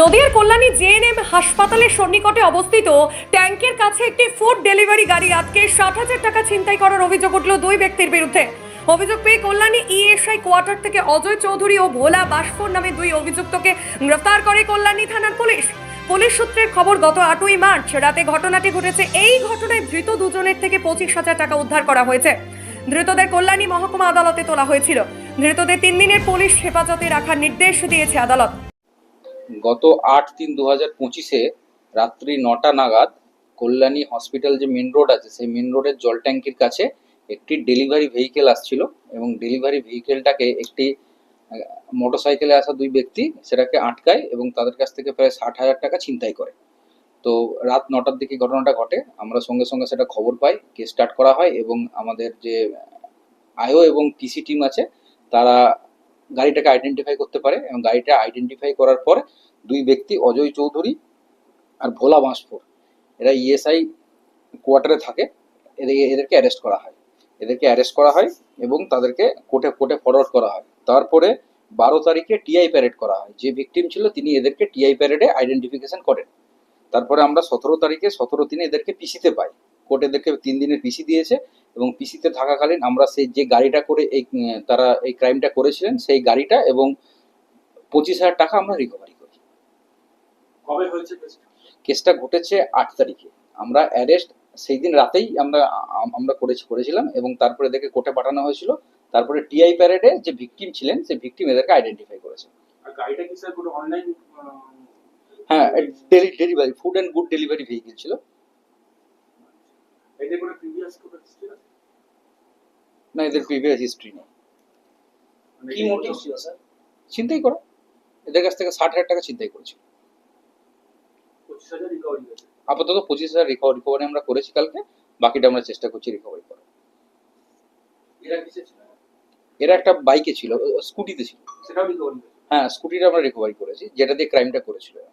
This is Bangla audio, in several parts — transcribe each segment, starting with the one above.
নদিয়ার কল্যাণী জেএনএম হাসপাতালের সন্নিকটে অবস্থিত ট্যাঙ্কের কাছে একটি ফুড ডেলিভারি গাড়ি আটকে ষাট হাজার টাকা ছিনতাই করার অভিযোগ উঠল দুই ব্যক্তির বিরুদ্ধে। অভিযোগ পেয়ে কল্যাণী ইএসআই কোয়ার্টার থেকে অজয় চৌধুরী ও ভোলা বাসফোর নামে দুই অভিযুক্তকে গ্রেফতার করে কল্যাণী থানার পুলিশ। পুলিশ সূত্রের খবর, গত আটই মার্চ রাতে ঘটনাটি ঘটেছে। এই ঘটনায় ধৃত দুজনের থেকে পঁচিশ হাজার টাকা উদ্ধার করা হয়েছে। ধৃতদের কল্যাণী মহকুমা আদালতে তোলা হয়েছিল। ধৃতদের তিন দিনের পুলিশ হেফাজতে রাখার নির্দেশ দিয়েছে আদালত। গত আট তিন দু হাজার পঁচিশে রাত্রি নটা নাগাদ কল্যাণী হসপিটাল যে মেন রোড আছে, সেই মেন রোডের জল ট্যাঙ্কির কাছে একটি ডেলিভারি ভেহিকেল আসছিল এবং ডেলিভারি ভেহিকেলটাকে একটি মোটরসাইকেলে আসা দুই ব্যক্তি সেটাকে আটকায় এবং তাদের কাছ থেকে প্রায় ষাট হাজার টাকা ছিনতাই করে। তো রাত নটার দিকে ঘটনাটা ঘটে, আমরা সঙ্গে সঙ্গে সেটা খবর পাই, কেস স্টার্ট করা হয় এবং আমাদের যে আইও এবং পিসি টিম আছে, তারা গাড়িটাকে আইডেন্টিফাই করতে পারে এবং গাড়িটা আইডেন্টিফাই করার পর দুই ব্যক্তি অজয় চৌধুরী আর ভোলা বাঁশপুর এরা ইএসআই কোয়ার্টারে থাকে। এদেরকে এদেরকে অ্যারেস্ট করা হয়। এদেরকে অ্যারেস্ট করা হয় এবং তাদেরকে কোর্টে কোর্টে ফরওয়ার্ড করা হয়। তারপরে বারো তারিখে টিআই প্যারেড করা হয়। যে ভিকটিম ছিল তিনি এদেরকে টিআই প্যারেডে আইডেন্টিফিকেশন করেন। তারপরে আমরা সতেরো তারিখে, সতেরো দিনে এদেরকে পিসিতে পাই। কোর্ট এদেরকে তিন দিনের পিসি দিয়েছে। এবং পিসিতে থাকাকালীন আমরা সেই যে গাড়িটা করে এই তারা এই ক্রাইমটা করেছিলেন সেই গাড়িটা এবং পঁচিশ হাজার টাকা আমরা রিকভারি করি কবে হয়েছে কেসটা? ঘটেছে আট তারিখে। আমরা অ্যারেস্ট সেই দিন রাতেই আমরা আম- আমরা করেছি করেছিলাম এবং তারপরে এদেরকে কোর্টে পাঠানো হয়েছিল। তারপরে টিআই প্যারেডে যে ভিকটিম ছিলেন সেই ভিকটিম এদেরকে আইডেন্টিফাই করেছে। হ্যাঁ delivery food and good delivery vehicle ছিল এতে কোনো প্রিভিয়াস কোনো হিস্ট্রি আছে না এদের প্রিভিয়াস হিস্ট্রি নেই। মানে কি মোটিভ ছিল স্যার ছিনতাই করা। এদের কাছ থেকে ষাট হাজার টাকা করেছিল। হয়েছে। আপাতত পঁচিশ হাজার রিকভারি আমরা করেছি কালকে বাকিটা আমরা চেষ্টা করছি রিকভারি করার এরা কিসে ছিল? এরা একটা বাইকে ছিল স্কুটিতে ছিল। হ্যাঁ স্কুটিটা আমরা রিকভারি করেছি যেটা দিয়ে ক্রাইমটা করেছিল। এরা।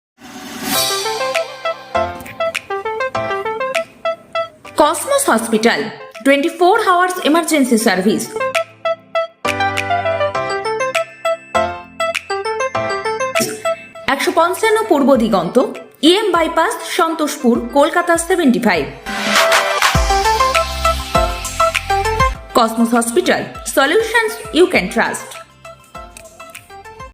Cosmos hospital twenty four hours emergency service একশো পঞ্চান্ন Purba Diganta EM bypass Santoshpur, Kolkata seventy five Cosmos hospital solutions you can trust